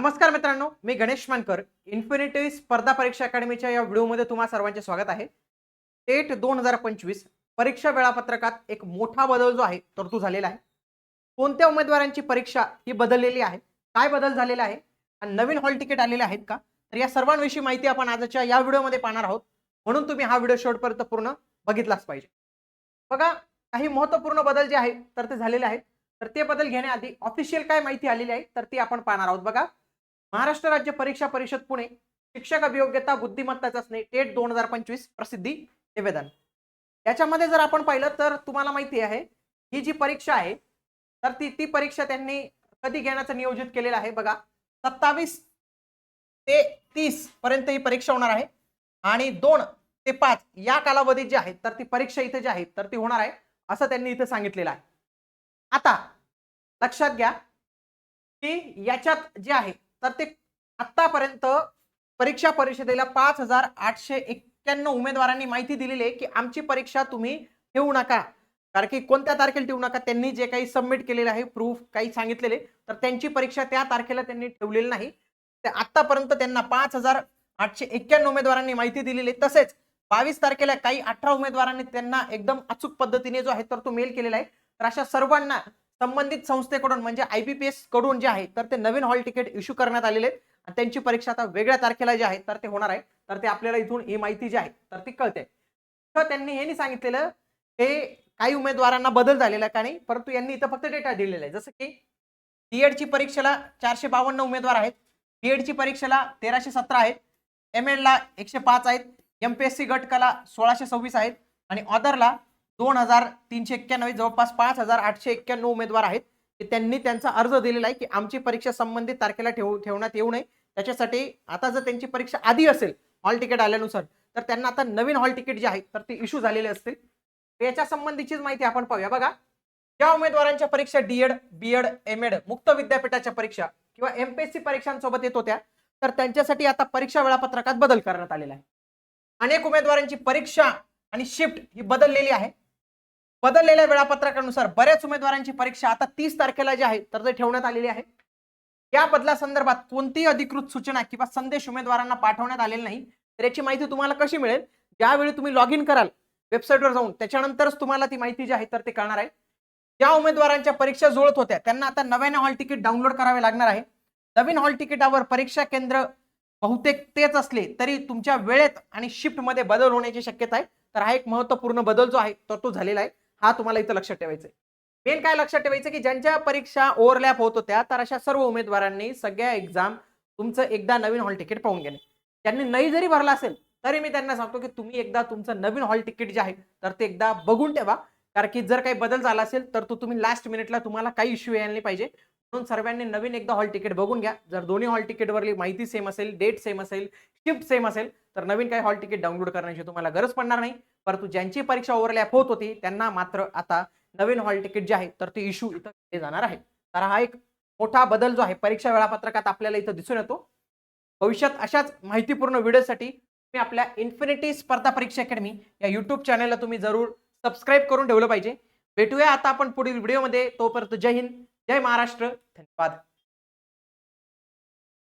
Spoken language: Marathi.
नमस्कार मित्रांनो मी गणेश मानकर इन्फिनिटी स्पर्धा परीक्षा अकॅडमीच्या या व्हिडिओमध्ये तुम्हाला सर्वांचे स्वागत आहे. टेट दोन हजार पंचवीस परीक्षा वेळापत्रकात एक मोठा बदल जो आहे तर तो झालेला आहे. कोणत्या उमेदवारांची परीक्षा ही बदललेली आहे? काय बदल झालेला आहे? आणि नवीन हॉल तिकीट आलेले आहेत का? तर या सर्वांविषयी माहिती आपण आजच्या या व्हिडिओमध्ये पाहणार आहोत. म्हणून तुम्ही हा व्हिडिओ शेवटपर्यंत पूर्ण बघितलाच पाहिजे. बघा काही महत्त्वपूर्ण बदल जे आहेत तर ते झालेले आहेत. तर ते बदल घेण्याआधी ऑफिशियल काय माहिती आलेली आहे तर ती आपण पाहणार आहोत. बघा महाराष्ट्र राज्य परीक्षा परिषद पुणे शिक्षक अभियोग्यता बुद्धिमत्ता चाचणी टेट दोन हजार पंचवीस प्रसिद्धी निवेदन. याच्यामध्ये जर आपण पाहिलं तर तुम्हाला माहिती आहे ही जी परीक्षा आहे तर ती ती परीक्षा त्यांनी कधी घेण्याचं नियोजित केलेलं आहे बघा सत्तावीस ते तीस पर्यंत ही परीक्षा होणार आहे आणि दोन ते पाच या कालावधीत जे आहे तर ती परीक्षा इथे जी आहे तर ती होणार आहे असं त्यांनी इथे सांगितलेलं आहे. आता लक्षात घ्या की याच्यात जे आहे तर ते आतापर्यंत परीक्षा परिषदेला पाच हजार आठशे एक्क्याण्णव उमेदवारांनी माहिती दिलेली आहे की आमची परीक्षा तुम्ही ठेवू नका. कारण की कोणत्या तारखेला ठेवू नका त्यांनी जे काही सबमिट केलेलं आहे प्रूफ काही सांगितलेले तर त्यांची परीक्षा त्या तारखेला त्यांनी ठेवलेली नाही. ते आतापर्यंत त्यांना पाच हजार आठशे एक्क्याण्णव उमेदवारांनी माहिती दिलेली आहे. तसेच बावीस तारखेला काही अठरा उमेदवारांनी त्यांना एकदम अचूक पद्धतीने जो आहे तर तो मेल केलेला आहे. तर अशा सर्वांना संबंधित संस्थेकडून म्हणजे आय बी पी एसकडून जे आहे तर ते नवीन हॉल तिकीट इश्यू करण्यात आलेले आहेत. आणि त्यांची परीक्षा आता वेगळ्या तारखेला जे आहे तर ते होणार आहे. तर ते आपल्याला इथून ही माहिती जी आहे तर ती कळते. तर त्यांनी हे नाही सांगितलेलं हे काही उमेदवारांना बदल झालेला आहे का नाही परंतु यांनी इथं फक्त डेटा दिलेला आहे. जसं की बीएडची परीक्षेला चारशे बावन्न उमेदवार आहेत. बीएडची परीक्षेला तेराशे सतरा आहेत. एम एडला एकशे पाच आहेत. एम पी एस सी गटकाला सोळाशे सव्वीस आहेत. आणि ऑदरला दोन हजार तीनशे एक्क्याण्णव जवळपास पाच हजार आठशे एक्क्याण्णव उमेदवार आहेत. की त्यांनी त्यांचा अर्ज दिलेला आहे की आमची परीक्षा संबंधित तारखेला ठेवू ठेवण्यात येऊ नये. त्याच्यासाठी आता जर त्यांची परीक्षा आधी असेल हॉल तिकीट आल्यानुसार तर त्यांना आता नवीन हॉल तिकीट जे आहे तर ते इश्यू झालेले असतील. याच्या संबंधीचीच माहिती आपण पाहूया. बघा ज्या उमेदवारांच्या परीक्षा डीएड बीएड एम एड मुक्त विद्यापीठाच्या परीक्षा किंवा एमपीएससी परीक्षांसोबत येत होत्या तर त्यांच्यासाठी आता परीक्षा वेळापत्रकात बदल करण्यात आलेला आहे. अनेक उमेदवारांची परीक्षा आणि शिफ्ट ही बदललेली आहे. बदललेल्या वेळापत्रकानुसार बऱ्याच उमेदवारांची परीक्षा आता तीस तारखेला जी आहे तर ते ठेवण्यात आलेली आहे. या बदलासंदर्भात कोणतीही अधिकृत सूचना किंवा संदेश उमेदवारांना पाठवण्यात आलेला नाही. तर याची माहिती तुम्हाला कशी मिळेल? ज्यावेळी तुम्ही लॉग इन कराल वेबसाईटवर जाऊन त्याच्यानंतरच तुम्हाला ती माहिती जी आहे तर ते कळणार आहे. ज्या उमेदवारांच्या परीक्षा जुळत होत्या त्यांना आता नव्याने हॉल तिकीट डाउनलोड करावे लागणार आहे. नवीन हॉल तिकिटावर परीक्षा केंद्र बहुतेक तेच असले तरी तुमच्या वेळेत आणि शिफ्टमध्ये बदल होण्याची शक्यता आहे. तर हा एक महत्त्वपूर्ण बदल जो आहे तो तो झालेला आहे. हा तुम्हाला इथं लक्षात ठेवायचा आहे मेन काय लक्षात ठेवायचं की ज्यांच्या परीक्षा ओव्हरलॅप होत होत्या तर अशा सर्व उमेदवारांनी सगळ्या एक्झाम तुमचं एकदा नवीन हॉल तिकीट पाहून घेणे. त्यांनी नाही जरी भरला असेल तरी मी त्यांना सांगतो की तुम्ही एकदा तुमचं नवीन हॉल तिकीट जे आहे तर ते एकदा बघून ठेवा. कारण की जर काही बदल झाला असेल तर तो तुम्ही लास्ट मिनिटला तुम्हाला काही इश्यू यायला नाही पाहिजे. म्हणून सर्वांनी नवीन एकदा हॉल तिकीट बघून घ्या. जर दोन्ही हॉल तिकीटवरली माहिती सेम असेल डेट सेम असेल शिफ्ट सेम असेल तर नवीन काही हॉल तिकीट डाउनलोड करण्याची तुम्हाला गरज पडणार नाही. परंतु ज्यांची परीक्षा ओव्हरलॅप होत होती त्यांना मात्र आता नवीन हॉल तिकीट जे आहे तर ते इश्यू इथं केले जाणार आहे. तर हा एक मोठा बदल जो आहे परीक्षा वेळापत्रकात आपल्याला इथं दिसून येतो. भविष्यात अशाच माहितीपूर्ण व्हिडिओसाठी तुम्ही आपल्या इन्फिनिटी स्पर्धा परीक्षा अकॅडमी या युट्यूब चॅनलला तुम्ही जरूर सबस्क्राईब करून ठेवलं पाहिजे. भेटूया आता आपण पुढील व्हिडिओमध्ये तोपर्यंत जय हिंद जय महाराष्ट्र. धन्यवाद.